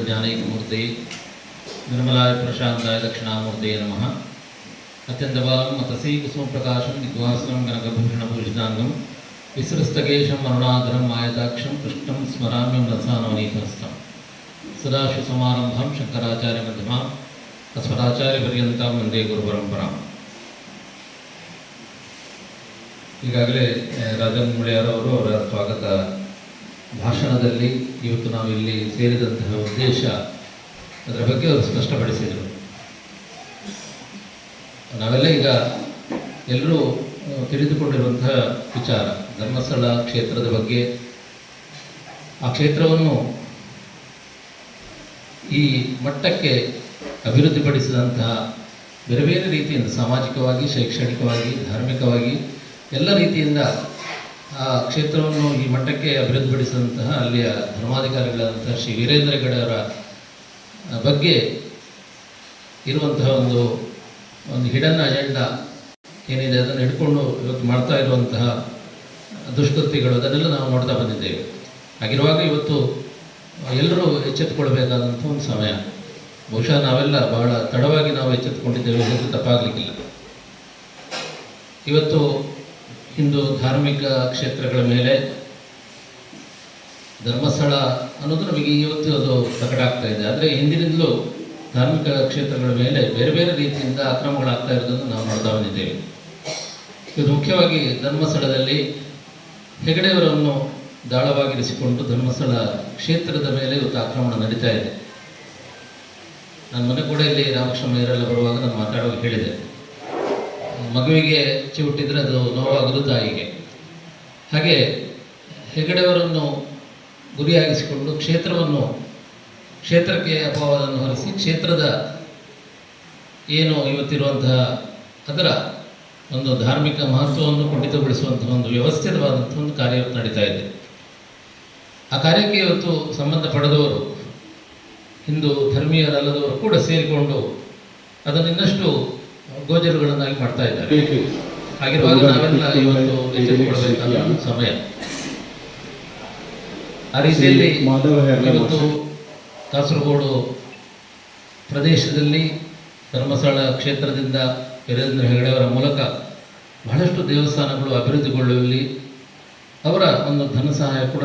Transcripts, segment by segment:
ಜ್ಞಾನೈಕಮೂರ್ತಿ ನಿರ್ಮಲಾಯ ಪ್ರಶಾಂತಾಯ ದಕ್ಷಿಣಾಮೂರ್ತಿಯೇ ನಮಃ ಅತ್ಯಂತಬಾಲಂ ಮತಸೀ ಕುಸುಮಪ್ರಕಾಶಂ ನಿದ್ವಾಸನಂ ಗಣಕಭೂಷಣಭೂಷಿತಾಂಗಂ ವಿಸೃಸ್ತಕೇಶಂ ಅರುಣಾಧರಂ ಆಯತಾಕ್ಷಂ ಕೃಷ್ಣಂ ಸ್ಮರಾಮ್ಯಂ ರಸಾನವನೀತಹಸ್ತಂ ಸದಾಶಿವಸಮಾರಂಭಂ ಶಂಕರಾಚಾರ್ಯ ಮಧ್ಯಮಾಂ ಅಸ್ಮದಾಚಾರ್ಯ ಪರ್ಯಂತಾಂ ವಂದೇ ಗುರುಪರಂಪರಾಂ ಈಗಾಗಲೇ ಆ, ರಾಜನ್ ಮುಳಿಯಾರವರು ಅವರ ಸ್ವಾಗತ ಭಾಷಣದಲ್ಲಿ ಇವತ್ತು ನಾವು ಇಲ್ಲಿ ಸೇರಿದಂತಹ ಉದ್ದೇಶ ಅದರ ಬಗ್ಗೆ ಅವರು ಸ್ಪಷ್ಟಪಡಿಸಿದರು. ನಾವೆಲ್ಲ ಈಗ ಎಲ್ಲರೂ ತಿಳಿದುಕೊಂಡಿರುವಂತಹ ವಿಚಾರ, ಧರ್ಮಸ್ಥಳ ಕ್ಷೇತ್ರದ ಬಗ್ಗೆ, ಆ ಕ್ಷೇತ್ರವನ್ನು ಈ ಮಟ್ಟಕ್ಕೆ ಅಭಿವೃದ್ಧಿಪಡಿಸಿದಂತಹ ಬೇರೆ ಬೇರೆ ರೀತಿಯಿಂದ, ಸಾಮಾಜಿಕವಾಗಿ, ಶೈಕ್ಷಣಿಕವಾಗಿ, ಧಾರ್ಮಿಕವಾಗಿ, ಎಲ್ಲ ರೀತಿಯಿಂದ ಆ ಕ್ಷೇತ್ರವನ್ನು ಈ ಮಟ್ಟಕ್ಕೆ ಅಭಿವೃದ್ಧಿಪಡಿಸಿದಂತಹ ಅಲ್ಲಿಯ ಧರ್ಮಾಧಿಕಾರಿಗಳಾದಂತಹ ಶ್ರೀ ವೀರೇಂದ್ರ ಹೆಗಡೆ ಬಗ್ಗೆ ಇರುವಂತಹ ಒಂದು ಒಂದು ಹಿಡನ್ ಅಜೆಂಡಾ ಏನಿದೆ ಅದನ್ನು ಹಿಡ್ಕೊಂಡು ಇವತ್ತು ಮಾಡ್ತಾ ಇರುವಂತಹ ದುಷ್ಕೃತಿಗಳು ಅದನ್ನೆಲ್ಲ ನಾವು ನೋಡ್ತಾ ಬಂದಿದ್ದೇವೆ. ಹಾಗಿರುವಾಗ ಇವತ್ತು ಎಲ್ಲರೂ ಎಚ್ಚೆತ್ತುಕೊಳ್ಬೇಕಾದಂಥ ಒಂದು ಸಮಯ. ಬಹುಶಃ ನಾವೆಲ್ಲ ಬಹಳ ತಡವಾಗಿ ನಾವು ಎಚ್ಚೆತ್ತುಕೊಂಡಿದ್ದೇವೆ ತಪ್ಪಾಗಲಿಕ್ಕಿಲ್ಲ. ಇವತ್ತು ಹಿಂದೂ ಧಾರ್ಮಿಕ ಕ್ಷೇತ್ರಗಳ ಮೇಲೆ ಧರ್ಮಸ್ಥಳ ಅನ್ನೋದು ನಮಗೆ ಇವತ್ತು ಅದು ಪ್ರಕಟ ಆಗ್ತಾ ಇದೆ. ಆದರೆ ಹಿಂದಿನಿಂದಲೂ ಧಾರ್ಮಿಕ ಕ್ಷೇತ್ರಗಳ ಮೇಲೆ ಬೇರೆ ಬೇರೆ ರೀತಿಯಿಂದ ಅಕ್ರಮಗಳಾಗ್ತಾ ಇರೋದನ್ನು ನಾವು ನೋಡ್ತಾ ಬಂದಿದ್ದೇವೆ. ಇದು ಮುಖ್ಯವಾಗಿ ಧರ್ಮಸ್ಥಳದಲ್ಲಿ ಹೆಗಡೆಯವರನ್ನು ದಾಳವಾಗಿರಿಸಿಕೊಂಡು ಧರ್ಮಸ್ಥಳ ಕ್ಷೇತ್ರದ ಮೇಲೆ ಇವತ್ತು ಆಕ್ರಮಣ ನಡೀತಾ ಇದೆ. ನನ್ನ ಮನೆ ಕೂಡ ಇಲ್ಲಿ ರಾಮಕೃಷ್ಣ ಮೇರೆಲ್ಲ ಬರುವಾಗ ನಾನು ಮಾತಾಡುವಾಗ ಹೇಳಿದೆ. ಮಗುವಿಗೆ ಚಿವುಟಿದ್ರೆ ಅದು ನೋವಾಗಲು ತಾಯಿಗೆ ಹಾಗೆ. ಹೆಗಡೆಯವರನ್ನು ಗುರಿಯಾಗಿಸಿಕೊಂಡು ಕ್ಷೇತ್ರವನ್ನು, ಕ್ಷೇತ್ರಕ್ಕೆ ಅಪವಾದವನ್ನು ಹೊರಿಸಿ ಕ್ಷೇತ್ರದ ಏನು ಇವತ್ತಿರುವಂತಹ ಅದರ ಒಂದು ಧಾರ್ಮಿಕ ಮಹತ್ವವನ್ನು ಕುಂಠಿತಗೊಳಿಸುವಂತಹ ಒಂದು ವ್ಯವಸ್ಥಿತವಾದಂಥ ಒಂದು ಕಾರ್ಯ ನಡೀತಾ ಇದೆ. ಆ ಕಾರ್ಯಕ್ಕೆ ಇವತ್ತು ಸಂಬಂಧ ಪಡೆದವರು, ಹಿಂದೂ ಧರ್ಮೀಯರಲ್ಲದವರು ಕೂಡ ಸೇರಿಕೊಂಡು ಅದನ್ನು ಇನ್ನಷ್ಟು ಗೋಚರಗಳನ್ನಾಗಿ ಮಾಡ್ತಾ ಇದ್ದಾರೆ. ಹಾಗಿರುವಾಗ ನಾವೆಲ್ಲ ಇವತ್ತು ಎಚ್ಚರಿಕೊಳ್ಬೇಕಾದ ಸಮಯ. ಆ ರೀತಿಯಲ್ಲಿ ಇವತ್ತು ಕಾಸರಗೋಡು ಪ್ರದೇಶದಲ್ಲಿ ಧರ್ಮಸ್ಥಳ ಕ್ಷೇತ್ರದಿಂದ ವೀರೇಂದ್ರ ಹೆಗಡೆಯವರ ಮೂಲಕ ಬಹಳಷ್ಟು ದೇವಸ್ಥಾನಗಳು ಅಭಿವೃದ್ಧಿಗೊಳ್ಳುವಲ್ಲಿ ಅವರ ಒಂದು ಧನ ಸಹಾಯ ಕೂಡ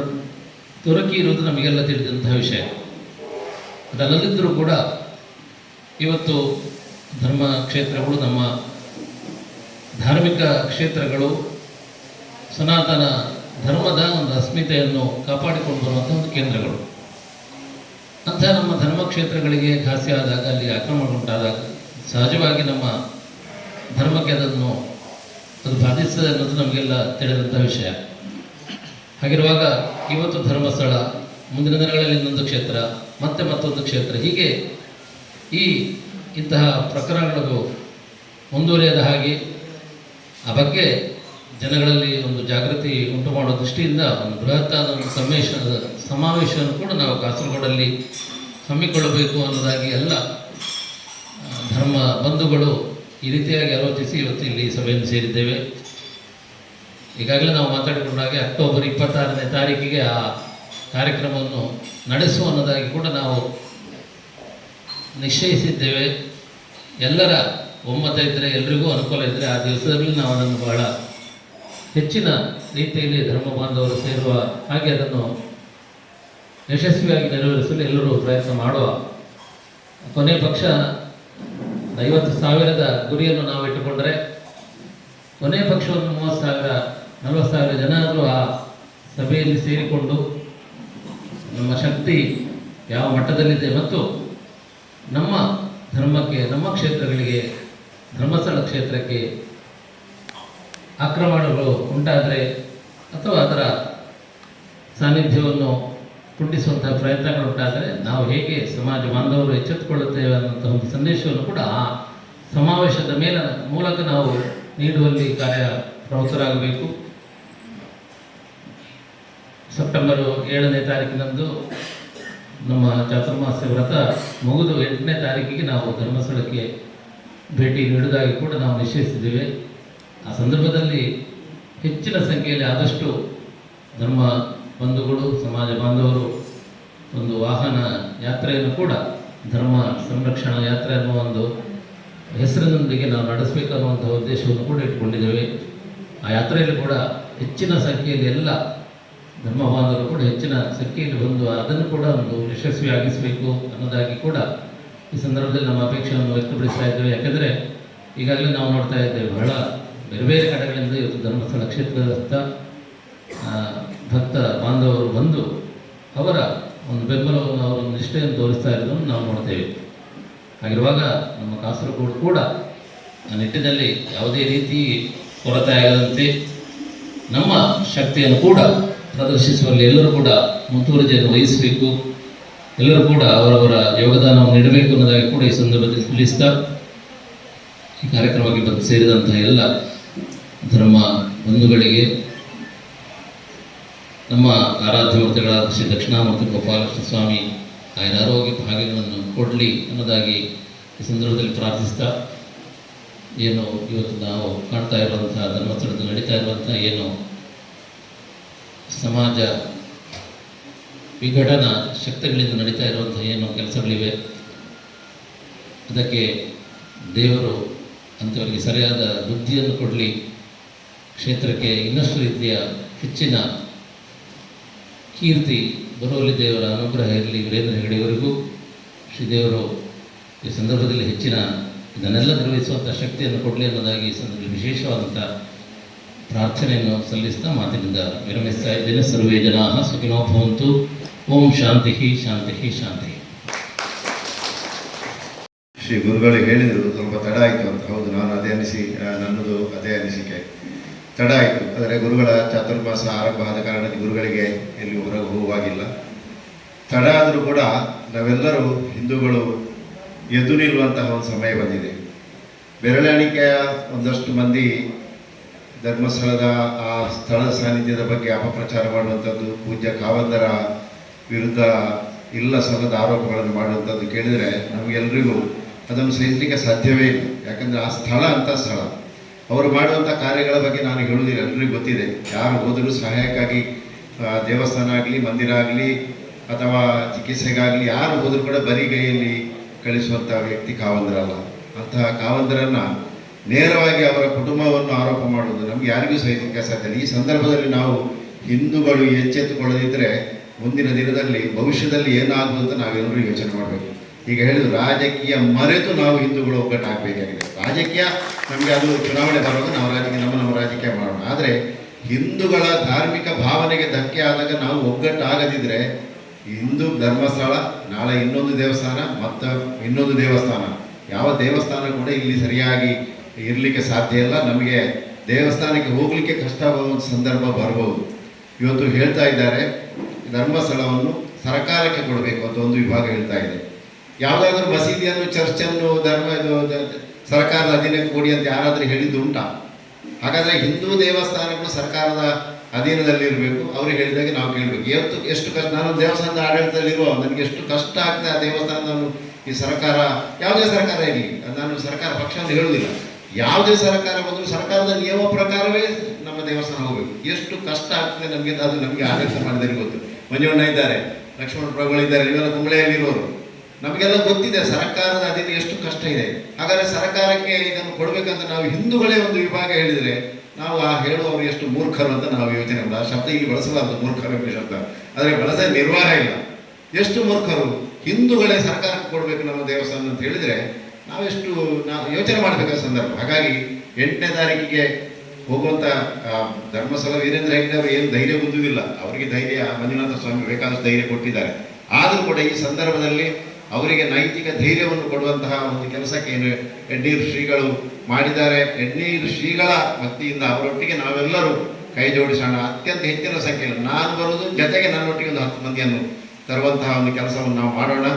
ದೊರಕಿ ಇರುವುದು ನಮಗೆಲ್ಲ ತಿಳಿದಂತಹ ವಿಷಯ. ಅದಲ್ಲದಿದ್ದರೂ ಕೂಡ ಇವತ್ತು ಧರ್ಮ ಕ್ಷೇತ್ರಗಳು, ನಮ್ಮ ಧಾರ್ಮಿಕ ಕ್ಷೇತ್ರಗಳು, ಸನಾತನ ಧರ್ಮದ ಒಂದು ಅಸ್ಮಿತೆಯನ್ನು ಕಾಪಾಡಿಕೊಂಡು ಬರುವಂಥ ಒಂದು ಕೇಂದ್ರಗಳು. ಅಂಥ ನಮ್ಮ ಧರ್ಮ ಕ್ಷೇತ್ರಗಳಿಗೆ ಘಾಸಿ ಆದಾಗ, ಅಲ್ಲಿ ಆಕ್ರಮಣ ಉಂಟಾದಾಗ, ಸಹಜವಾಗಿ ನಮ್ಮ ಧರ್ಮಕ್ಕೆ ಅದನ್ನು, ಅದು ಬಾಧಿಸ್ತದೆ ಅನ್ನೋದು ನಮಗೆಲ್ಲ ತಿಳಿದಂಥ ವಿಷಯ. ಹಾಗಿರುವಾಗ ಇವತ್ತು ಧರ್ಮಸ್ಥಳ, ಮುಂದಿನ ದಿನಗಳಲ್ಲಿ ಇನ್ನೊಂದು ಕ್ಷೇತ್ರ, ಮತ್ತೆ ಮತ್ತೊಂದು ಕ್ಷೇತ್ರ, ಹೀಗೆ ಈ ಇಂತಹ ಪ್ರಕರಣಗಳು ಮುಂದುವರಿಯದ ಹಾಗೆ ಆ ಬಗ್ಗೆ ಜನಗಳಲ್ಲಿ ಒಂದು ಜಾಗೃತಿ ಉಂಟು ಮಾಡೋ ದೃಷ್ಟಿಯಿಂದ ಒಂದು ಬೃಹತ್ತಾದ ಒಂದು ಸಮ್ಮೇಶನದ ಸಮಾವೇಶವನ್ನು ಕೂಡ ನಾವು ಕಾಸರಗೋಡಲ್ಲಿ ಹಮ್ಮಿಕೊಳ್ಳಬೇಕು ಅನ್ನೋದಾಗಿ ಎಲ್ಲ ಧರ್ಮ ಬಂಧುಗಳು ಈ ರೀತಿಯಾಗಿ ಆಲೋಚಿಸಿ ಇವತ್ತು ಇಲ್ಲಿ ಸಭೆಯನ್ನು ಸೇರಿದ್ದೇವೆ. ಈಗಾಗಲೇ ನಾವು ಮಾತಾಡಿಕೊಂಡಾಗೆ ಅಕ್ಟೋಬರ್ ಇಪ್ಪತ್ತಾರನೇ ತಾರೀಕಿಗೆ ಆ ಕಾರ್ಯಕ್ರಮವನ್ನು ನಡೆಸುವ ಅನ್ನೋದಾಗಿ ಕೂಡ ನಾವು ನಿಶ್ಚಯಿಸಿದ್ದೇವೆ ಎಲ್ಲರ ಒಮ್ಮತ ಇದ್ದರೆ ಎಲ್ರಿಗೂ ಅನುಕೂಲ ಇದ್ದರೆ ಆ ದಿವಸದಲ್ಲಿ ನಾವು ಅದನ್ನು ಬಹಳ ಹೆಚ್ಚಿನ ರೀತಿಯಲ್ಲಿ ಧರ್ಮ ಬಾಂಧವರು ಸೇರುವ ಹಾಗೆ ಅದನ್ನು ಯಶಸ್ವಿಯಾಗಿ ನೆರವೇರಿಸಲು ಎಲ್ಲರೂ ಪ್ರಯತ್ನ ಮಾಡುವ ಕೊನೆ ಪಕ್ಷ ಐವತ್ತು ಸಾವಿರದ ಗುರಿಯನ್ನು ನಾವು ಇಟ್ಟುಕೊಂಡರೆ ಕೊನೆ ಪಕ್ಷವನ್ನು ಮೂವತ್ತು ಸಾವಿರ, ನಲವತ್ತು ಸಾವಿರ ಜನ ಆದರೂ ಆ ಸಭೆಯಲ್ಲಿ ಸೇರಿಕೊಂಡು ನಮ್ಮ ಶಕ್ತಿ ಯಾವ ಮಟ್ಟದಲ್ಲಿದೆ ಮತ್ತು ನಮ್ಮ ಧರ್ಮಕ್ಕೆ, ನಮ್ಮ ಕ್ಷೇತ್ರಗಳಿಗೆ, ಧರ್ಮಸ್ಥಳ ಕ್ಷೇತ್ರಕ್ಕೆ ಆಕ್ರಮಣಗಳು ಉಂಟಾದರೆ ಅಥವಾ ಅದರ ಸಾನ್ನಿಧ್ಯವನ್ನು ಪುಟ್ಟಿಸುವಂತಹ ಪ್ರಯತ್ನಗಳು ಉಂಟಾದರೆ ನಾವು ಹೇಗೆ ಸಮಾಜ ಬಾಂಧವರು ಎಚ್ಚೆತ್ತುಕೊಳ್ಳುತ್ತೇವೆ ಅನ್ನುವಂಥ ಒಂದು ಸಂದೇಶವನ್ನು ಕೂಡ ಆ ಸಮಾವೇಶದ ಮೇಲ, ಮೂಲಕ ನಾವು ನೀಡುವಲ್ಲಿ ಕಾರ್ಯ ಪ್ರವೃತ್ತರಾಗಬೇಕು. ಸೆಪ್ಟೆಂಬರ್ ಏಳನೇ ತಾರೀಕಿನಂದು ನಮ್ಮ ಚಾತುರ್ಮಾಸ್ಯ ವ್ರತ ಮುಗಿದು ಎಂಟನೇ ತಾರೀಕಿಗೆ ನಾವು ಧರ್ಮಸ್ಥಳಕ್ಕೆ ಭೇಟಿ ನೀಡುವುದಾಗಿ ಕೂಡ ನಾವು ನಿಶ್ಚಯಿಸಿದ್ದೇವೆ ಆ ಸಂದರ್ಭದಲ್ಲಿ ಹೆಚ್ಚಿನ ಸಂಖ್ಯೆಯಲ್ಲಿ ಆದಷ್ಟು ಧರ್ಮ ಬಂಧುಗಳು, ಸಮಾಜ ಬಾಂಧವರು ಒಂದು ವಾಹನ ಯಾತ್ರೆಯನ್ನು ಕೂಡ ಧರ್ಮ ಸಂರಕ್ಷಣಾ ಯಾತ್ರೆ ಅನ್ನುವ ಒಂದು ಹೆಸರಿನೊಂದಿಗೆ ನಾವು ನಡೆಸಬೇಕನ್ನುವಂಥ ಉದ್ದೇಶವನ್ನು ಕೂಡ ಇಟ್ಕೊಂಡಿದ್ದೇವೆ ಆ ಯಾತ್ರೆಯಲ್ಲಿ ಕೂಡ ಹೆಚ್ಚಿನ ಸಂಖ್ಯೆಯಲ್ಲಿ ಎಲ್ಲ ಧರ್ಮ ಬಾಂಧವರು ಕೂಡ ಹೆಚ್ಚಿನ ಶಕ್ತಿಯಲ್ಲಿ ಬಂದು ಅದನ್ನು ಕೂಡ ಒಂದು ಯಶಸ್ವಿಯಾಗಿಸಬೇಕು ಅನ್ನೋದಾಗಿ ಕೂಡ ಈ ಸಂದರ್ಭದಲ್ಲಿ ನಮ್ಮ ಅಪೇಕ್ಷೆಯನ್ನು ವ್ಯಕ್ತಪಡಿಸ್ತಾ ಇದ್ದೇವೆ. ಯಾಕೆಂದರೆ ಈಗಾಗಲೇ ನಾವು ನೋಡ್ತಾ ಇದ್ದೇವೆ, ಬಹಳ ಬೇರೆ ಬೇರೆ ಕಡೆಗಳಿಂದ ಇವತ್ತು ಧರ್ಮಸ್ಥಳ ಕ್ಷೇತ್ರದತ್ತ ಭಕ್ತ ಬಾಂಧವರು ಬಂದು ಅವರ ಒಂದು ಬೆಂಬಲವನ್ನು, ಅವರ ನಿಷ್ಠೆಯನ್ನು ತೋರಿಸ್ತಾ ಇರೋದನ್ನು ನಾವು ನೋಡ್ತೇವೆ. ಹಾಗಿರುವಾಗ ನಮ್ಮ ಕಾಸರಗೋಡು ಕೂಡ ಆ ನಿಟ್ಟಿನಲ್ಲಿ ಯಾವುದೇ ರೀತಿ ಕೊರತೆ ಆಗದಂತೆ ನಮ್ಮ ಶಕ್ತಿಯನ್ನು ಕೂಡ ಪ್ರದರ್ಶಿಸುವಲ್ಲಿ ಎಲ್ಲರೂ ಕೂಡ ಮುತುವರ್ಜಿಯನ್ನು ವಹಿಸಬೇಕು. ಎಲ್ಲರೂ ಕೂಡ ಅವರವರ ಯೋಗದಾನವನ್ನು ನೀಡಬೇಕು ಅನ್ನೋದಾಗಿ ಕೂಡ ಈ ಸಂದರ್ಭದಲ್ಲಿ ತಿಳಿಸ್ತಾ ಈ ಕಾರ್ಯಕ್ರಮಕ್ಕೆ ಬಂದು ಸೇರಿದಂತಹ ಎಲ್ಲ ಧರ್ಮ ಬಂಧುಗಳಿಗೆ ನಮ್ಮ ಆರಾಧ್ಯ ಮೂರ್ತಿಗಳಾದ ಶ್ರೀ ದಕ್ಷಿಣಾಮೂರ್ತಿ ಗೋಪಾಲಕೃಷ್ಣ ಸ್ವಾಮಿ ಆಯನ ಆರೋಗ್ಯ ಭಾಗ್ಯಗಳನ್ನು ಕೊಡಲಿ ಅನ್ನೋದಾಗಿ ಈ ಸಂದರ್ಭದಲ್ಲಿ ಪ್ರಾರ್ಥಿಸ್ತಾ ಏನು ಇವತ್ತು ನಾವು ಕಾಣ್ತಾ ಇರುವಂತಹ ಧರ್ಮಸ್ಥಳದಲ್ಲಿ ನಡೀತಾ ಇರುವಂತಹ ಏನು ಸಮಾಜ ವಿಘಟನಾ ಶಕ್ತಿಗಳಿಂದ ನಡೀತಾ ಇರುವಂಥ ಏನು ಕೆಲಸಗಳಿವೆ, ಅದಕ್ಕೆ ದೇವರು ಅಂಥವರಿಗೆ ಸರಿಯಾದ ಬುದ್ಧಿಯನ್ನು ಕೊಡಲಿ. ಕ್ಷೇತ್ರಕ್ಕೆ ಇನ್ನಷ್ಟು ರೀತಿಯ ಹೆಚ್ಚಿನ ಕೀರ್ತಿ ಬರುವಲ್ಲಿ ದೇವರ ಅನುಗ್ರಹ ಇರಲಿ. ವೀರೇಂದ್ರ ಹೆಗಡೆಯವರಿಗೂ ಶ್ರೀದೇವರು ಈ ಸಂದರ್ಭದಲ್ಲಿ ಹೆಚ್ಚಿನ ಇದನ್ನೆಲ್ಲ ನಿರ್ವಹಿಸುವಂಥ ಶಕ್ತಿಯನ್ನು ಕೊಡಲಿ ಅನ್ನೋದಾಗಿ ಈ ಸಂದರ್ಭದಲ್ಲಿ ವಿಶೇಷವಾದಂಥ ಪ್ರಾರ್ಥನೆಯನ್ನು ಸಲ್ಲಿಸ್ತಾ ಮಾತಿನಿಂದ ವಿರಮಿಸ್ತಾ ಇದ್ದೇನೆ. ಸರ್ವೇ ಜನಾ ಸುಖಿನೋ ಭವಂತು. ಓಂ ಶಾಂತಿ ಶಾಂತಿ ಶಾಂತಿ ಶ್ರೀ ಗುರುಗಳು ಹೇಳಿದರು, ಸ್ವಲ್ಪ ತಡ ಆಯಿತು ಅಂತ. ಹೌದು, ನಾನು ಅದೇ ಅನಿಸಿ ನನ್ನದು ಅದೇ ಅನಿಸಿಕೆ. ತಡ ಆಯಿತು. ಆದರೆ ಗುರುಗಳ ಚಾತುರ್ಮಾಸ ಆರಂಭ ಆದ ಕಾರಣಕ್ಕೆ ಗುರುಗಳಿಗೆ ಎಲ್ಲಿ ಹೊರಗೆ ಹೋಗುವಾಗಿಲ್ಲ. ತಡ ಆದರೂ ಕೂಡ ನಾವೆಲ್ಲರೂ ಹಿಂದೂಗಳು ಎದ್ದು ನಿಲ್ಲುವಂತಹ ಒಂದು ಸಮಯ ಬಂದಿದೆ. ಬೆರಳೆಣಿಕೆಯ ಒಂದಷ್ಟು ಮಂದಿ ಧರ್ಮಸ್ಥಳದ ಆ ಸ್ಥಳ ಸಾನ್ನಿಧ್ಯದ ಬಗ್ಗೆ ಅಪಪ್ರಚಾರ ಮಾಡುವಂಥದ್ದು, ಪೂಜ್ಯ ಕಾವಂದರ ವಿರುದ್ಧ ಇಲ್ಲ ಸಲ್ಲದ ಆರೋಪಗಳನ್ನು ಮಾಡುವಂಥದ್ದು ಕೇಳಿದರೆ ನಮಗೆಲ್ಲರಿಗೂ ಅದನ್ನು ಸಹಿಸಲಿಕ್ಕೆ ಸಾಧ್ಯವೇ ಇಲ್ಲ. ಯಾಕಂದರೆ ಆ ಸ್ಥಳ ಅಂತ ಸ್ಥಳ. ಅವರು ಮಾಡುವಂಥ ಕಾರ್ಯಗಳ ಬಗ್ಗೆ ನಾನು ಹೇಳುವುದಿಲ್ಲ ಎಲ್ಲರಿಗೂ ಗೊತ್ತಿದೆ. ಯಾರು ಹೋದರೂ ಸಹಾಯಕ್ಕಾಗಿ ದೇವಸ್ಥಾನ ಆಗಲಿ, ಮಂದಿರ ಆಗಲಿ, ಅಥವಾ ಚಿಕಿತ್ಸೆಗಾಗಲಿ, ಯಾರು ಹೋದರೂ ಕೂಡ ಬರಿಗೈಯಲ್ಲಿ ಕಳಿಸುವಂಥ ವ್ಯಕ್ತಿ ಕಾವಂದರಲ್ಲ. ಅಂತಹ ಕಾವಂದರನ್ನು ನೇರವಾಗಿ ಅವರ ಕುಟುಂಬವನ್ನು ಆರೋಪ ಮಾಡುವುದು ನಮ್ಗೆ ಯಾರಿಗೂ ಸಹಿತಕ್ಕೆ ಸಾಧ್ಯ ಈ ಸಂದರ್ಭದಲ್ಲಿ ನಾವು ಹಿಂದೂಗಳು ಎಚ್ಚೆತ್ತುಕೊಳ್ಳದಿದ್ದರೆ ಮುಂದಿನ ದಿನದಲ್ಲಿ ಭವಿಷ್ಯದಲ್ಲಿ ಏನಾಗುವುದು ಅಂತ ನಾವೆಲ್ಲರೂ ಯೋಚನೆ ಮಾಡಬೇಕು. ಈಗ ಹೇಳಿದ್ರು, ರಾಜಕೀಯ ಮರೆತು ನಾವು ಹಿಂದೂಗಳು ಒಗ್ಗಟ್ಟಾಗಬೇಕಾಗಿದೆ ರಾಜಕೀಯ ನಮಗೆ ಅದು ಚುನಾವಣೆ ಬರುವಾಗ ನಾವು ರಾಜಕೀಯ, ನಮ್ಮ ನಮ್ಮ ರಾಜಕೀಯ ಮಾಡೋಣ. ಆದರೆ ಹಿಂದೂಗಳ ಧಾರ್ಮಿಕ ಭಾವನೆಗೆ ಧಕ್ಕೆ ಆದಾಗ ನಾವು ಒಗ್ಗಟ್ಟಾಗದಿದ್ದರೆ ಹಿಂದೂ ಧರ್ಮಸ್ಥಳ, ನಾಳೆ ಇನ್ನೊಂದು ದೇವಸ್ಥಾನ, ಮತ್ತು ಇನ್ನೊಂದು ದೇವಸ್ಥಾನ. ಯಾವ ದೇವಸ್ಥಾನ ಕೂಡ ಇಲ್ಲಿ ಸರಿಯಾಗಿ ಇರಲಿಕ್ಕೆ ಸಾಧ್ಯ ಇಲ್ಲ. ನಮಗೆ ದೇವಸ್ಥಾನಕ್ಕೆ ಹೋಗಲಿಕ್ಕೆ ಕಷ್ಟ ಸಂದರ್ಭ ಬರಬಹುದು ಇವತ್ತು ಹೇಳ್ತಾ ಇದ್ದಾರೆ, ಧರ್ಮಸ್ಥಳವನ್ನು ಸರ್ಕಾರಕ್ಕೆ ಕೊಡಬೇಕು ಅಂತ ಒಂದು ವಿಭಾಗ ಹೇಳ್ತಾ ಇದೆ. ಯಾವುದಾದ್ರೂ ಮಸೀದಿಯನ್ನು, ಚರ್ಚನ್ನು, ಧರ್ಮ ಸರ್ಕಾರದ ಅಧೀನಕ್ಕೆ ಕೊಡಿ ಅಂತ ಯಾರಾದರೂ ಹೇಳಿದ್ದು ಉಂಟಾ? ಹಾಗಾದರೆ ಹಿಂದೂ ದೇವಸ್ಥಾನಗಳು ಸರ್ಕಾರದ ಅಧೀನದಲ್ಲಿರಬೇಕು ಅವ್ರಿಗೆ ಹೇಳಿದಾಗೆ ನಾವು ಕೇಳಬೇಕು. ಇವತ್ತು ಎಷ್ಟು ಕಷ್ಟ, ನಾನು ದೇವಸ್ಥಾನದ ಆಡಳಿತದಲ್ಲಿರುವ ನನಗೆ ಎಷ್ಟು ಕಷ್ಟ ಆಗ್ತದೆ ಆ ದೇವಸ್ಥಾನವನ್ನು ಈ ಸರ್ಕಾರ? ಯಾವುದೇ ಸರ್ಕಾರ ಇರಲಿ. ನಾನು ಸರ್ಕಾರ ಪಕ್ಷ ಅಂತ ಹೇಳುವುದಿಲ್ಲ. ಯಾವುದೇ ಸರ್ಕಾರ ಬಂದರೂ ಸರ್ಕಾರದ ನಿಯಮ ಪ್ರಕಾರವೇ ನಮ್ಮ ದೇವಸ್ಥಾನ ಹೋಗಬೇಕು. ಎಷ್ಟು ಕಷ್ಟ ಆಗ್ತದೆ ನಮಗೆ, ಅದು ನಮಗೆ ಆದೇಶ ಮಾಡಿದರೆ ಗೊತ್ತು. ಮಂಜುಣ್ಣ ಇದ್ದಾರೆ, ಲಕ್ಷ್ಮಣ ಪ್ರಭುಗಳಿದ್ದಾರೆ ಇವೆಲ್ಲ ಕುಂಬಳೆಯಲ್ಲಿರೋರು. ನಮಗೆಲ್ಲ ಗೊತ್ತಿದೆ, ಸರ್ಕಾರದ ಅಧೀನ ಎಷ್ಟು ಕಷ್ಟ ಇದೆ. ಹಾಗಾದರೆ ಸರ್ಕಾರಕ್ಕೆ ಇದನ್ನು ಕೊಡಬೇಕಂತ ನಾವು ಹಿಂದೂಗಳೇ ಒಂದು ವಿಭಾಗ ಹೇಳಿದರೆ, ನಾವು ಆ ಹೇಳುವವರು ಎಷ್ಟು ಮೂರ್ಖರು ಅಂತ ನಾವು ಯೋಚನೆ ಮಾಡೋದು. ಆ ಶಬ್ದ ಈಗ ಬಳಸಬಾರದು, ಮೂರ್ಖರು ಎಂಬ ಶಬ್ದ. ಆದರೆ ಬಳಸದೆ ನಿರ್ವಾಹ ಇಲ್ಲ. ಎಷ್ಟು ಮೂರ್ಖರು? ಹಿಂದೂಗಳೇ ಸರ್ಕಾರಕ್ಕೆ ಕೊಡಬೇಕು ನಮ್ಮ ದೇವಸ್ಥಾನ ಅಂತ ಹೇಳಿದರೆ ನಾವೆಷ್ಟು ನಾವು ಯೋಚನೆ ಮಾಡಬೇಕಾದ ಸಂದರ್ಭ. ಹಾಗಾಗಿ ಎಂಟನೇ ತಾರೀಕಿಗೆ ಹೋಗುವಂಥ ಧರ್ಮಸ್ಥಳ ವೀರೇಂದ್ರ ಅವರು ಏನು ಧೈರ್ಯ ಗುಂದುವುದಿಲ್ಲ ಅವರಿಗೆ ಧೈರ್ಯ ಮಂಜುನಾಥ ಸ್ವಾಮಿ ಬೇಕಾದಷ್ಟು ಧೈರ್ಯ ಕೊಟ್ಟಿದ್ದಾರೆ. ಆದರೂ ಕೂಡ ಈ ಸಂದರ್ಭದಲ್ಲಿ ಅವರಿಗೆ ನೈತಿಕ ಧೈರ್ಯವನ್ನು ಕೊಡುವಂತಹ ಒಂದು ಕೆಲಸಕ್ಕೆ ಏನು ಶ್ರೀಗಳು ಮಾಡಿದ್ದಾರೆ. ಯಡ್ನೀರು ಶ್ರೀಗಳ ಭಕ್ತಿಯಿಂದ ಅವರೊಟ್ಟಿಗೆ ನಾವೆಲ್ಲರೂ ಕೈ ಜೋಡಿಸೋಣ ಅತ್ಯಂತ ಹೆಚ್ಚಿನ ಸಂಖ್ಯೆಯಲ್ಲಿ ನಾನು ಬರೋದು ಜೊತೆಗೆ ನನ್ನೊಟ್ಟಿಗೆ ಒಂದು ಹತ್ತು ಮಂದಿಯನ್ನು ತರುವಂತಹ ಒಂದು ಕೆಲಸವನ್ನು ನಾವು ಮಾಡೋಣ.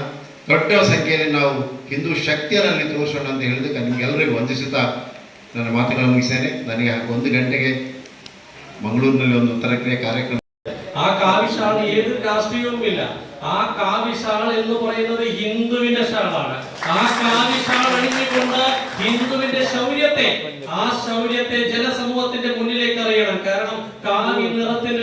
ದೊಡ್ಡ ಸಂಖ್ಯೆಯಲ್ಲಿ ನಾವು ಹಿಂದೂ ಶಕ್ತಿಯಲ್ಲಿ ತೋರಿಸೋಣ ಅಂತ ಹೇಳಿದಕ್ಕೆ ನಿಮಗೆಲ್ಲರಿಗೂ ವಂದಿಸುತ್ತಾ ನನ್ನ ಮಾತುಗಳನ್ನು ಮುಗಿಸ್ತೇನೆ ನನಗೆ ಒಂದು ಗಂಟೆಗೆ ಮಂಗಳೂರಿನಲ್ಲಿ ಒಂದು ಉತ್ತರ ಕ್ರಿಯೆ ಕಾರ್ಯಕ್ರಮ ആ കാവിശാൾ ഏത് രാഷ്ട്രീയവുമില്ല ആ കാവിശാൾ എന്ന് പറയുന്നത് ഹിന്ദുവിന്റെ ഷാളാണ് ആ കാവിശാൾ അണിഞ്ഞുകൊണ്ട് ഹിന്ദുവിന്റെ ശൗര്യത്തെ ആ ശൗര്യത്തെ ജനസമൂഹത്തിന്റെ മുന്നിലേക്ക് അറിയണം കാരണം കാവി നിറത്തിന്റെ ഒരു പ്രത്യേകതയുണ്ട്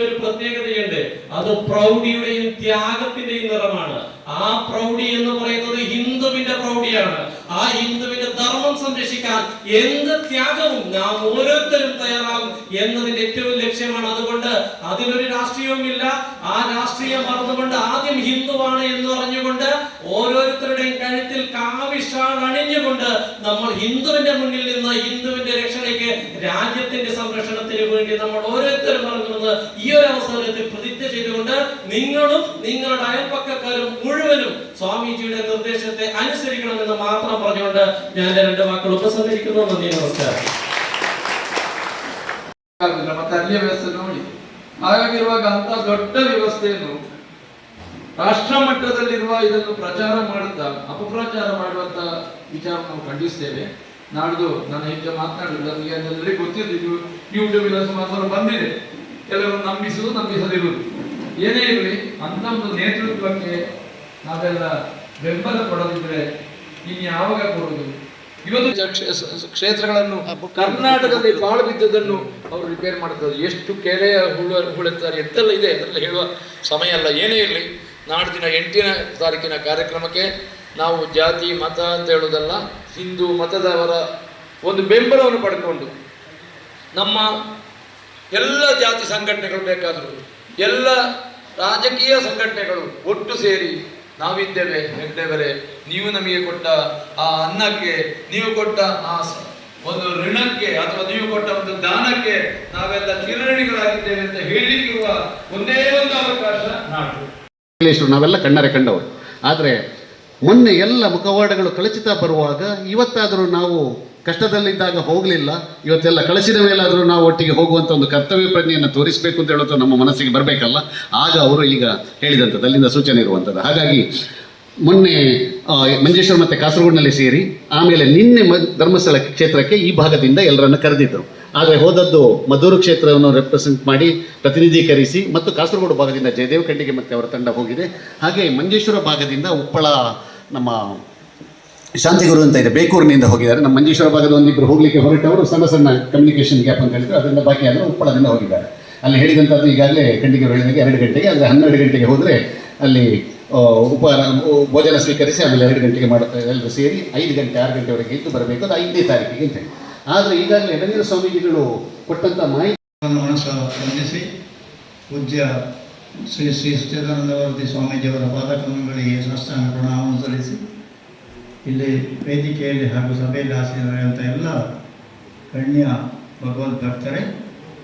അത് പ്രൗഢിയുടെയും ത്യാഗത്തിന്റെയും നിറമാണ്. ആ പ്രൗഢി എന്ന് പറയുന്നത് ഹിന്ദുവിന്റെ പ്രൗഢിയാണ്. ആ ഹിന്ദുവിന്റെ ധർമ്മം സംരക്ഷിക്കാൻ എന്ത് ത്യാഗവും നാം ഓരോരുത്തരും തയ്യാറാകും എന്നതിന്റെ ഏറ്റവും ലക്ഷ്യമാണ്. അതുകൊണ്ട് അതിലൊരു രാഷ്ട്രീയവുമില്ല. ആ രാഷ്ട്രീയം മറന്നുകൊണ്ട് ആദ്യം ഹിന്ദുവാണ് എന്ന് പറഞ്ഞുകൊണ്ട് ഓരോരുത്തരുടെയും കഴുത്തിൽ കാവിഷാൾ അണിഞ്ഞുകൊണ്ട് നമ്മൾ ഹിന്ദുവിന്റെ മുന്നിൽ നിന്ന് ഹിന്ദുവിന്റെ രക്ഷണയ്ക്ക് രാജ്യത്തിന്റെ സംരക്ഷണത്തിന് വേണ്ടി നമ്മൾ ഓരോരുത്തരും ഇറങ്ങുമെന്ന് ഈ ഒരു അവസരത്തിൽ പ്രതിജ്ഞ ചെയ്തുകൊണ്ട് നിങ്ങളും നിങ്ങളുടെ അയൽപ്പക്കക്കാരും മുഴുവനും സ്വാമിജിയുടെ നിർദ്ദേശത്തെ അനുസരിക്കണമെന്ന് മാത്രം പറഞ്ഞുകൊണ്ട് ഞാൻ എൻ്റെ രണ്ട് വാക്കുകൾ ഉപസംഹരിക്കുന്നു നന്ദി നമസ്കാരം ಆಗುದಿಲ್ಲ ಮತ್ತೆ ಅಲ್ಲಿಯ ವ್ಯವಸ್ಥೆ ನೋಡಿ ಹಾಗಾಗಿರುವಾಗ ಅಂತ ದೊಡ್ಡ ವ್ಯವಸ್ಥೆಯನ್ನು ರಾಷ್ಟ್ರ ಮಟ್ಟದಲ್ಲಿರುವ ಇದನ್ನು ಪ್ರಚಾರ ಮಾಡುತ್ತಾ ಅಪಪ್ರಚಾರ ಮಾಡುವಂತ ವಿಚಾರ ನಾವು ಖಂಡಿಸ್ತೇವೆ ನಾಡ್ದು ನನ್ನ ಹೆಜ್ಜೆ ಮಾತನಾಡಿಲ್ಲ ನನಗೆ ಅದೆಲ್ಲರಿಗೂ ಗೊತ್ತಿದೆ ಇದು ಯೂಟ್ಯೂಬಿನ ಸುಮಾರು ಬಂದಿದೆ ಕೆಲವರು ನಂಬಿಸುವುದು ನಂಬಿಸದಿರುವುದು ಏನೇ ಇರಲಿ ಅಂತ ಒಂದು ನೇತೃತ್ವಕ್ಕೆ ನಾವೆಲ್ಲ ಬೆಂಬಲ ಕೊಡದಿದ್ರೆ ಇನ್ನು ಯಾವಾಗ ಕೊಡೋದು ಇವತ್ತು ಕ್ಷೇ- ಕ್ಷೇ- ಕ್ಷೇತ್ರಗಳನ್ನು ಕರ್ನಾಟಕದಲ್ಲಿ ಬಾಳು ಬಿದ್ದದನ್ನು ಅವರು ರಿಪೇರ್ ಮಾಡ್ತಾರೆ ಎಷ್ಟು ಕೆರೆಯ ಹುಳು ಹುಳುತ್ತಾರೆ ಎಂತೆಲ್ಲ ಇದೆ. ಅದೆಲ್ಲ ಹೇಳುವ ಸಮಯ ಅಲ್ಲ. ಏನೇ ಇರಲಿ ನಾಡ್ದಿನ ಎಂಟಿನ ತಾರೀಕಿನ ಕಾರ್ಯಕ್ರಮಕ್ಕೆ ನಾವು ಜಾತಿ ಮತ ಅಂತ ಹೇಳೋದಲ್ಲ ಹಿಂದೂ ಮತದವರ ಒಂದು ಬೆಂಬಲವನ್ನು ಪಡ್ಕೊಂಡು ನಮ್ಮ ಎಲ್ಲ ಜಾತಿ ಸಂಘಟನೆಗಳು ಬೇಕಾದರೂ, ಎಲ್ಲ ರಾಜಕೀಯ ಸಂಘಟನೆಗಳು ಒಟ್ಟು ಸೇರಿ ನಾವಿದ್ದೇವೆ ಹೆಗ್ಡೆವರೇ ನೀವು ನಮಗೆ ಕೊಟ್ಟ ಆ ಅನ್ನಕ್ಕೆ, ನೀವು ಕೊಟ್ಟ ಆ ಒಂದು ಋಣಕ್ಕೆ ಅಥವಾ ನೀವು ಕೊಟ್ಟ ಒಂದು ದಾನಕ್ಕೆ ನಾವೆಲ್ಲ ಚಿರಣಿಗಳಾಗಿದ್ದೇವೆ ಅಂತ ಹೇಳಲಿಕ್ಕಿರುವ ಒಂದೇ ಒಂದು ಅವಕಾಶ ನಾಡು ನಾವೆಲ್ಲ ಕಣ್ಣರೆ ಕಂಡವರು. ಆದರೆ ಮೊನ್ನೆ ಎಲ್ಲ ಮುಖವಾಡಗಳು ಕಳಚಿತಾ ಬರುವಾಗ ಇವತ್ತಾದರೂ ನಾವು ಕಷ್ಟದಲ್ಲಿದ್ದಾಗ ಹೋಗಲಿಲ್ಲ. ಇವತ್ತೆಲ್ಲ ಕಳಿಸಿದ ಮೇಲಾದರೂ ನಾವು ಒಟ್ಟಿಗೆ ಹೋಗುವಂಥ ಒಂದು ಕರ್ತವ್ಯ ಪ್ರಜ್ಞೆಯನ್ನು ತೋರಿಸಬೇಕು ಅಂತ ಹೇಳೋದು ನಮ್ಮ ಮನಸ್ಸಿಗೆ ಬರಬೇಕಲ್ಲ. ಆಗ ಅವರು ಈಗ ಹೇಳಿದಂಥದ್ದು, ಅಲ್ಲಿಂದ ಸೂಚನೆ ಇರುವಂಥದ್ದು. ಹಾಗಾಗಿ ಮೊನ್ನೆ ಮಂಜೇಶ್ವರ ಮತ್ತು ಕಾಸರಗೋಡಿನಲ್ಲಿ ಸೇರಿ, ಆಮೇಲೆ ನಿನ್ನೆ ಮ, ಧರ್ಮಸ್ಥಳ ಕ್ಷೇತ್ರಕ್ಕೆ ಈ ಭಾಗದಿಂದ ಎಲ್ಲರನ್ನು ಕರೆದಿದ್ದರು. ಆದರೆ ಹೋದದ್ದು ಮದ್ದೂರು ಕ್ಷೇತ್ರವನ್ನು ರೆಪ್ರೆಸೆಂಟ್ ಮಾಡಿ ಪ್ರತಿನಿಧೀಕರಿಸಿ ಮತ್ತು ಕಾಸರಗೋಡು ಭಾಗದಿಂದ ಜಯದೇವ್ ಖಂಡಿಗೆ ಮತ್ತು ಅವರ ತಂಡ ಹೋಗಿದೆ. ಹಾಗೆ ಮಂಜೇಶ್ವರ ಭಾಗದಿಂದ ಉಪ್ಪಳ ನಮ್ಮ ಶಾಂತಿಗುರು ಅಂತ ಇದೆ, ಬೇಕೂರಿನಿಂದ ಹೋಗಿದ್ದಾರೆ. ನಮ್ಮ ಮಂಜೇಶ್ವರ ಭಾಗದ ಒಂದಿಬ್ಬರು ಹೋಗಲಿಕ್ಕೆ ಹೊರಟವರು ಸಣ್ಣ ಸಣ್ಣ ಕಮ್ಯುನಿಕೇಷನ್ ಗ್ಯಾಪ್ ಅಂತ ಹೇಳಿದ್ರು. ಅದರಿಂದ ಬಾಕಿ ಆದರೆ ಉಪ್ಪಳದಿಂದ ಹೋಗಿದ್ದಾರೆ. ಅಲ್ಲಿ ಹೇಳಿದಂಥದ್ದು ಈಗಾಗಲೇ ಖಂಡಿಗೆ ಹೇಳಿದಾಗ ಎರಡು ಗಂಟೆಗೆ ಅಲ್ಲಿ ಹನ್ನೆರಡು ಗಂಟೆಗೆ ಹೋದರೆ ಅಲ್ಲಿ ಉಪಹಾರ ಭೋಜನ ಸ್ವೀಕರಿಸಿ ಆಮೇಲೆ ಎರಡು ಗಂಟೆಗೆ ಮಾಡುತ್ತೆ ಎಲ್ಲರೂ ಸೇರಿ ಐದು ಗಂಟೆ, ಆರು ಗಂಟೆವರೆಗೆ ಇದ್ದು ಬರಬೇಕು ಅದು ಐದನೇ ತಾರೀಕಿಗೆ ಅಂತ ಆದರೆ ಈಗಾಗಲೇ ಎಡನೀರು ಸ್ವಾಮೀಜಿಗಳು ಕೊಟ್ಟಂಥ ಮಾಹಿತಿ ಮನಸ್ಸು ಸ್ಪಂದಿಸಿ ಪೂಜ್ಯ ಶ್ರೀ ಶ್ರೀ ಸಚ್ಚಿದಾನಂದವರ್ತಿ ಸ್ವಾಮೀಜಿಯವರ ಪಾದಕ್ರಮಗಳಿಗೆ ಸಾಷ್ಟಾಂಗ ಪ್ರಣಾಮವನ್ನು ಸಲ್ಲಿಸಿ, ಇಲ್ಲಿ ವೇದಿಕೆಯಲ್ಲಿ ಹಾಗೂ ಸಭೆಯಲ್ಲಿ ಹಾಸಿರುವಂಥ ಎಲ್ಲ ಗಣ್ಯ ಭಗವದ್ ಭಕ್ತರೇ,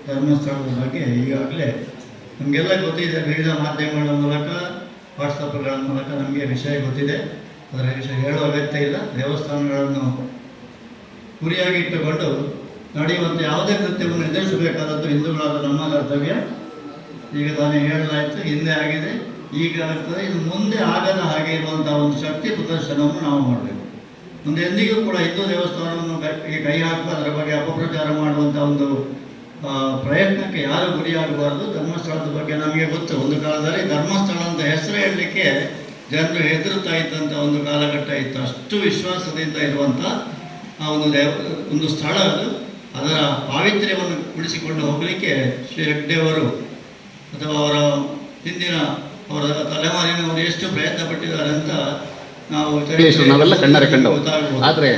ಧರ್ಮಸ್ಥಳದ ಬಗ್ಗೆ ಈಗಾಗಲೇ ನಮಗೆಲ್ಲ ಗೊತ್ತಿದೆ, ವಿವಿಧ ಮಾಧ್ಯಮಗಳ ಮೂಲಕ ವಾಟ್ಸಪ್ಗಳ ಮೂಲಕ ನಮಗೆ ವಿಷಯ ಗೊತ್ತಿದೆ. ಅದರ ವಿಷಯ ಹೇಳುವ ಅಗತ್ಯ ಇಲ್ಲ. ದೇವಸ್ಥಾನಗಳನ್ನು ಗುರಿಯಾಗಿಟ್ಟುಕೊಂಡು ನಡೆಯುವಂತೆ ಯಾವುದೇ ಕೃತ್ಯವನ್ನು ಎದುರಿಸಬೇಕಾದದ್ದು ಹಿಂದೂಗಳಾದ ನಮ್ಮ ಕರ್ತವ್ಯ. ಈಗ ತಾನೇ ಹೇಳಲಾಯಿತು, ಹಿಂದೆ ಆಗಿದೆ ಈಗ ಆಗ್ತದೆ ಇದು ಮುಂದೆ ಆಗದ ಹಾಗೆ ಇರುವಂಥ ಒಂದು ಶಕ್ತಿ ಪ್ರದರ್ಶನವನ್ನು ನಾವು ಮಾಡಬೇಕು ಮುಂದೆ ಎಂದಿಗೂ ಕೂಡ ಹಿಂದೂ ದೇವಸ್ಥಾನವನ್ನು ಕೈ- ಹಾಕುವ, ಅದರ ಬಗ್ಗೆ ಅಪಪ್ರಚಾರ ಮಾಡುವಂಥ ಒಂದು ಪ್ರಯತ್ನಕ್ಕೆ ಯಾರು ಗುರಿಯಾಗಬಾರದು? ಧರ್ಮಸ್ಥಳದ ಬಗ್ಗೆ ನಮಗೆ ಗೊತ್ತು. ಒಂದು ಕಾಲದಲ್ಲಿ ಧರ್ಮಸ್ಥಳ ಅಂತ ಹೆಸರು ಹೇಳಲಿಕ್ಕೆ ಜನರು ಹೆದರುತ್ತಾ ಇದ್ದಂಥ ಒಂದು ಕಾಲಘಟ್ಟ ಇತ್ತು. ಅಷ್ಟು ವಿಶ್ವಾಸದಿಂದ ಇರುವಂಥ ಆ ಒಂದು ದೇವ, ಒಂದು ಸ್ಥಳ ಅದು. ಅದರ ಪಾವಿತ್ರ್ಯವನ್ನು ಉಳಿಸಿಕೊಂಡು ಹೋಗಲಿಕ್ಕೆ ಶ್ರೀ ಹೆಗ್ಡೆಯವರು ಅಥವಾ ಅವರ ಹಿಂದಿನ ಅವರ ತಲೆಮಾರಿನವರು ಎಷ್ಟು ಪ್ರಯತ್ನ ಪಟ್ಟಿದ್ದಾರೆ ಅಂತ ಇಂಗ್ಲೀಷರು ನಾವೆಲ್ಲ ಕಣ್ಣರೆ ಗೊತ್ತಾಗ್ಬೋದು. ಆದರೆ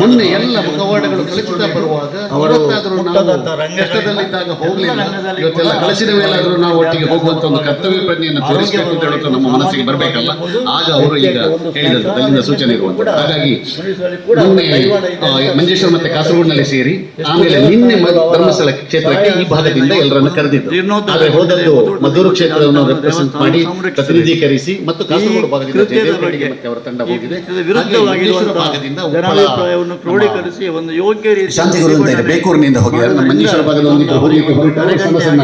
ಮೊನ್ನೆ ಎಲ್ಲ ಮುಖವಾಡಗಳು ಕಳಿಸುತ್ತಾ ಬರುವಾಗ ಅವರು ಕಷ್ಟದಲ್ಲಿದ್ದಾಗ ಹೋಗಲಿಲ್ಲ. ಇವತ್ತೆಲ್ಲ ಕಳಿಸಿದ ಮೇಲಾದರೂ ನಾವು ಒಟ್ಟಿಗೆ ಹೋಗುವಂತ ಒಂದು ಕರ್ತವ್ಯ ಪ್ರಜ್ಞೆಯನ್ನು ತೋರಿಸಬೇಕು ಅಂತ ಹೇಳುತ್ತಾ ನಮ್ಮ ಮನಸ್ಸಿಗೆ ಬರಬೇಕಲ್ಲ. ಆಗ ಅವರು ಈಗ ಹೇಳಿದ್ರು ಅಲ್ಲಿಂದ ಸೂಚನೆ ಇರುವಂತ ಹಾಗಾಗಿ ಮೊನ್ನೆ ಮಂಜೇಶ್ವರ ಮತ್ತೆ ಕಾಸರಗೋಡಿನಲ್ಲಿ ಸೇರಿ ಆಮೇಲೆ ನಿನ್ನೆ ಧರ್ಮಸ್ಥಳ ಕ್ಷೇತ್ರಕ್ಕೆ ಈ ಭಾಗದಿಂದ ಎಲ್ಲರನ್ನು ಕರೆದಿದ್ದರು ಆದರೆ ಹೋದದ್ದು ಮದ್ದೂರು ಕ್ಷೇತ್ರವನ್ನು ರೆಪ್ರೆಸೆಂಟ್ ಮಾಡಿ ಪ್ರತಿನಿಧೀಕರಿಸಿ ಮತ್ತು ಕಾಸರಗೋಡು ಭಾಗದಿಂದ ಅವರ ತಂಡ ಹೋಗಿದೆ. ಭಾಗದಿಂದ ಕ್ರೋಢೀಕರಿಸಿ ಒಂದು ಯೋಗ್ಯ ರೀತಿ ಶಾಂತಿಗುರು ಅಂತ ಇದೆ. ಬೇಕೂರಿನಿಂದ ಹೋಗಿದ್ದಾರೆ ನಮ್ಮ ಮಂಜೇಶ್ವರ ಭಾಗದ ಸಣ್ಣ ಸಣ್ಣ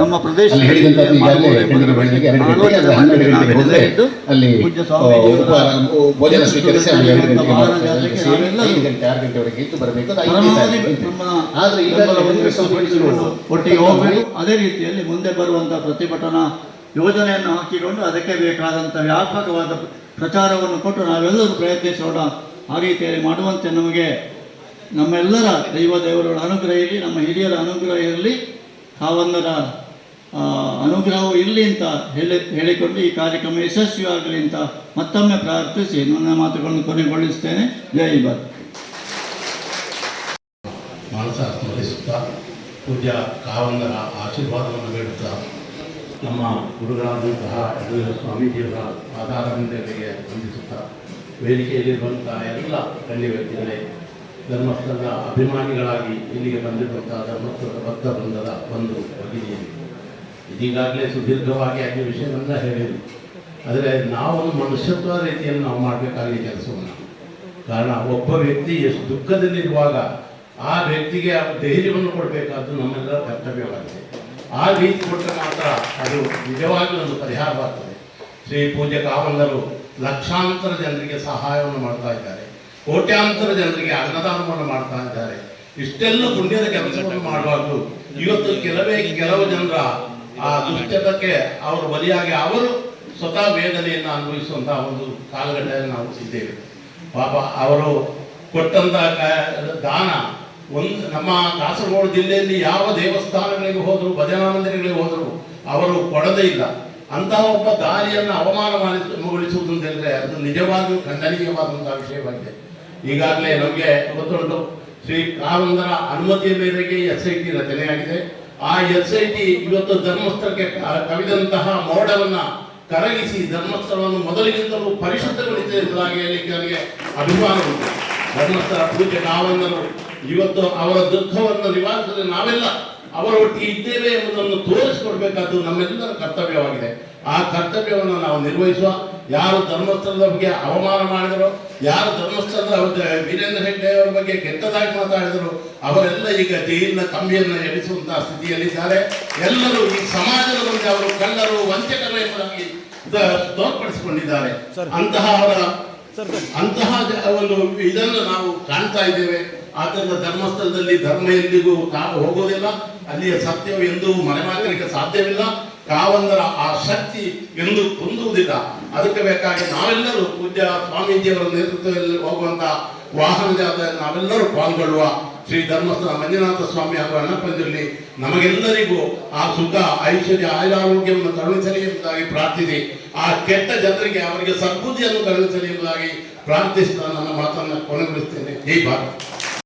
ನಮ್ಮ ಪ್ರದೇಶ ಅಲ್ಲಿ ಹೇಳಿದಂಥದ್ದು ಈಗಾಗಲೇ ಖಂಡಿಗೆ ಹೇಳಿದಾಗ ಎರಡು ಗಂಟೆಗೆ ಆದರೆ ಹನ್ನೆರಡು ಗಂಟೆಗೆ ಹೋದರೆ ಅಲ್ಲಿ ಆ, ಉಪಹಾರ ಭೋಜನ ಸ್ವೀಕರಿಸಿ ಆಮೇಲೆ ಎರಡು ಗಂಟೆಗೆ ಮಾಡ್ತಾರೆ. ಅಲ್ಲಿ ಐದು ಗಂಟೆ ಆರು ಗಂಟೆವರೆಗೆ ಇದ್ದು ಬರಬೇಕು ಅದು ಆದರೆ ಒಟ್ಟಿಗೆ ಹೋಗಬೇಕು. ಅದೇ ರೀತಿಯಲ್ಲಿ ಮುಂದೆ ಬರುವಂತಹ ಪ್ರತಿಭಟನಾ ಯೋಜನೆಯನ್ನು ಹಾಕಿಕೊಂಡು ಅದಕ್ಕೆ ಬೇಕಾದಂಥ ವ್ಯಾಪಕವಾದ ಪ್ರಚಾರವನ್ನು ಕೊಟ್ಟು ನಾವೆಲ್ಲರೂ ಪ್ರಯತ್ನಿಸೋಣ. ಆ ರೀತಿಯಲ್ಲಿ ಮಾಡುವಂತೆ ನಮಗೆ ನಮ್ಮೆಲ್ಲರ ದೈವ ದೇವರುಗಳ ಅನುಗ್ರಹ ಇರಲಿ ನಮ್ಮ ಹಿರಿಯರ ಅನುಗ್ರಹ ಇರಲಿ ಕಾವಂದರ ಅನುಗ್ರಹವೂ ಇರಲಿ ಅಂತ ಹೇಳಿ, ಹೇಳಿಕೊಂಡು ಈ ಕಾರ್ಯಕ್ರಮ ಯಶಸ್ವಿಯಾಗಲಿ ಅಂತ ಮತ್ತೊಮ್ಮೆ ಪ್ರಾರ್ಥಿಸಿ. ನನ್ನ ಮಾತುಗಳನ್ನು ಕೊನೆಗೊಳಿಸ್ತೇನೆ ಜೈ ಭಾರತ್ ಮಾನಸ ಸ್ಮರಿಸುತ್ತಾ ಪೂಜ್ಯ ಕಾವಂದರ ಆಶೀರ್ವಾದವನ್ನು ಬೇಡುತ್ತಾ ನಮ್ಮ ಗುರುಗಳಾದಂತಹ ಸ್ವಾಮೀಜಿಯವರ ಆಧಾರವಿಂದಗಳಿಗೆ ವಂದಿಸುತ್ತಾ ವೇದಿಕೆಯಲ್ಲಿರುವಂತಹ ಎಲ್ಲ ಗಣ್ಯ ವ್ಯಕ್ತಿಗಳೇ ಧರ್ಮಸ್ಥಳದ ಅಭಿಮಾನಿಗಳಾಗಿ ಇಲ್ಲಿಗೆ ಬಂದಿರುವಂತಹ ಧರ್ಮಸ್ಥಳದ ಭಕ್ತ ಬಂಧದ ಒಂದು ಬಗೆಯಲ್ಲಿ ಇದೀಗಾಗಲೇ ಸುದೀರ್ಘವಾಗಿ ಆಗಿ ವಿಷಯವನ್ನ ಹೇಳಿದ್ರು. ಆದರೆ ನಾವು ಮನುಷ್ಯತ್ವ ರೀತಿಯನ್ನು ನಾವು ಮಾಡಬೇಕಾಗಿ ಕೆಲಸವನ್ನು. ಕಾರಣ ಒಬ್ಬ ವ್ಯಕ್ತಿ ಎಷ್ಟು ದುಃಖದಲ್ಲಿರುವಾಗ ಆ ವ್ಯಕ್ತಿಗೆ ಧೈರ್ಯವನ್ನು ಕೊಡಬೇಕಾದ್ದು ನಮ್ಮೆಲ್ಲರ ಕರ್ತವ್ಯವಾಗಿದೆ. ಆ ರೀತಿ ಕೊಟ್ಟರೆ ಮಾತ್ರ ಅದು ನಿಜವಾಗಿಯೂ ಒಂದು ಪರಿಹಾರವಾಗ್ತದೆ. ಶ್ರೀ ಪೂಜ್ಯ ಕಾವಲ್ಲರು ಲಕ್ಷಾಂತರ ಜನರಿಗೆ ಸಹಾಯವನ್ನು ಮಾಡ್ತಾ ಇದ್ದಾರೆ. ಕೋಟ್ಯಾಂತರ ಜನರಿಗೆ ಅನ್ನದಾನವನ್ನು ಮಾಡ್ತಾ ಇದ್ದಾರೆ. ಇಷ್ಟೆಲ್ಲ ಪುಣ್ಯದ ಕೆಲಸವನ್ನು ಮಾಡುವಾಗಲೂ ಇವತ್ತು ಕೆಲವೇ, ಕೆಲವು ಜನರ ಆ ದುಷ್ಟತಕ್ಕೆ ಅವರು ಬಲಿಯಾಗಿ ಅವರು ಸ್ವತಃ ವೇದನೆಯನ್ನು ಅನುಭವಿಸುವಂತಹ ಒಂದು ಕಾಲಘಟ್ಟದಲ್ಲಿ ನಾವು ಇದ್ದೇವೆ. ಪಾಪ ಅವರು ಕೊಟ್ಟಂತಹ ದಾನ ಒಂದು ನಮ್ಮ ಕಾಸರಗೋಡು ಜಿಲ್ಲೆಯಲ್ಲಿ ಯಾವ ದೇವಸ್ಥಾನಗಳಿಗೆ ಹೋದರೂ, ಭಜನಾ ಮಂದಿರಗಳಿಗೆ ಹೋದರೂ, ಅವರು ಕೊಡದೇ ಇಲ್ಲ. ಅಂತಹ ಒಬ್ಬ ದಾರಿಯನ್ನು ಅವಮಾನ ಮಾಡಿಸುವುದು ಅಂತ ಹೇಳಿದ್ರೆ ಅದು ನಿಜವಾಗಿಯೂ ಖಂಡನೀಯವಾದಂತಹ ವಿಷಯವಾಗಿದೆ. ಈಗಾಗಲೇ ನಮಗೆ ಗೊತ್ತುಂಟು, ಶ್ರೀ ಕಾರಂದರ ಅನುಮತಿಯ ಮೇರೆಗೆ ಎಸ್ ಐ ಟಿ ರಚನೆಯಾಗಿದೆ. ಆ ಎಸ್ ಐ ಟಿ ಇವತ್ತು ಧರ್ಮಸ್ಥಳಕ್ಕೆ ಕವಿದಂತಹ ಮೋಡವನ್ನು ಕರಗಿಸಿ ಧರ್ಮಸ್ಥಳವನ್ನು ಮೊದಲಿಗಿಂತಲೂ ಪರಿಶುದ್ಧಗೊಳಿಸಿದೆ ನನಗೆ ಅಭಿಮಾನವಿದೆ ಧರ್ಮಸ್ಥಳ ಪೂಜೆ ಕಾವಂದರು ಇವತ್ತು ಅವರ ದುಃಖವನ್ನು ನಿವಾರಿಸಲು ನಾವೆಲ್ಲ ಅವರ ಒಟ್ಟಿಗೆ ಇದ್ದೇವೆ ಎಂಬುದನ್ನು ತೋರಿಸಿಕೊಡ್ಬೇಕಾದ್ದು ನಮ್ಮೆಲ್ಲರ ಕರ್ತವ್ಯವಾಗಿದೆ. ಆ ಕರ್ತವ್ಯವನ್ನು ನಾವು ನಿರ್ವಹಿಸುವ ಯಾರು ಧರ್ಮಸ್ಥಳದ ಬಗ್ಗೆ ಅವಮಾನ ಮಾಡಿದರು ಯಾರು ಧರ್ಮಸ್ಥಳದ ವೀರೇಂದ್ರ ಹೆಗ್ಡೆ ಅವರ ಬಗ್ಗೆ ಕೆಟ್ಟದಾಗಿ ಮಾತಾಡಿದರು ಅವರೆಲ್ಲ ಈಗ ಜೈಲಿನ ಕಂಬಿಯನ್ನು ಎಣಿಸುವಂತಹ ಸ್ಥಿತಿಯಲ್ಲಿದ್ದಾರೆ. ಎಲ್ಲರೂ ಈ ಸಮಾಜದ ಬಗ್ಗೆ ಅವರು ಕಳ್ಳರು ವಂಚಕರು ಎಂಬುದಾಗಿ ತೋರ್ಪಡಿಸಿಕೊಂಡಿದ್ದಾರೆ. ಅಂತಹ ಅವರ ಅಂತಹ ಒಂದು ಇದನ್ನು ನಾವು ಕಾಣ್ತಾ ಇದ್ದೇವೆ. ಆದ್ದರಿಂದ ಧರ್ಮಸ್ಥಳದಲ್ಲಿ ಧರ್ಮ ಎಂದಿಗೂ ಹೋಗೋದಿಲ್ಲ. ಅಲ್ಲಿಯ ಸತ್ಯವು ಎಂದೂ ಮರೆಮಾಚಲಿಕ್ಕೆ ಸಾಧ್ಯವಿಲ್ಲ. ಕಾವಂದರ ಆ ಶಕ್ತಿ ಎಂದು ಹೊಂದುವುದಿಲ್ಲ ಅದಕ್ಕೆ ಬೇಕಾಗಿ ನಾವೆಲ್ಲರೂ ಪೂಜ್ಯ ಸ್ವಾಮೀಜಿಯವರ ನೇತೃತ್ವದಲ್ಲಿ ಹೋಗುವಂತಹ ವಾಹನ ಜಾಥೆಯಲ್ಲಿ ನಾವೆಲ್ಲರೂ ಪಾಲ್ಗೊಳ್ಳುವ ಶ್ರೀ ಧರ್ಮಸ್ಥಳ ಮಂಜುನಾಥ ಸ್ವಾಮಿ ಅವರ ಅಣ್ಣಪ್ಪಂದಿರಲಿ ನಮಗೆಲ್ಲರಿಗೂ ಆ ಸುಖ, ಐಶ್ವರ್ಯ, ಆಯುರಾರೋಗ್ಯವನ್ನು ಕರುಣಿಸಲಿ ಎಂಬುದಾಗಿ ಪ್ರಾರ್ಥಿಸಿ, ಆ ಕೆಟ್ಟ ಜನರಿಗೆ ಅವರಿಗೆ ಸದ್ಬುದ್ಧಿಯನ್ನು ಕರುಣಿಸಲಿ ಎಂಬುದಾಗಿ ಪ್ರಾರ್ಥಿಸಿದ ನನ್ನ ಮಾತನ್ನು ಕೊನೆಗೊಳಿಸ್ತೇನೆ. ಈ ಭಾರತ್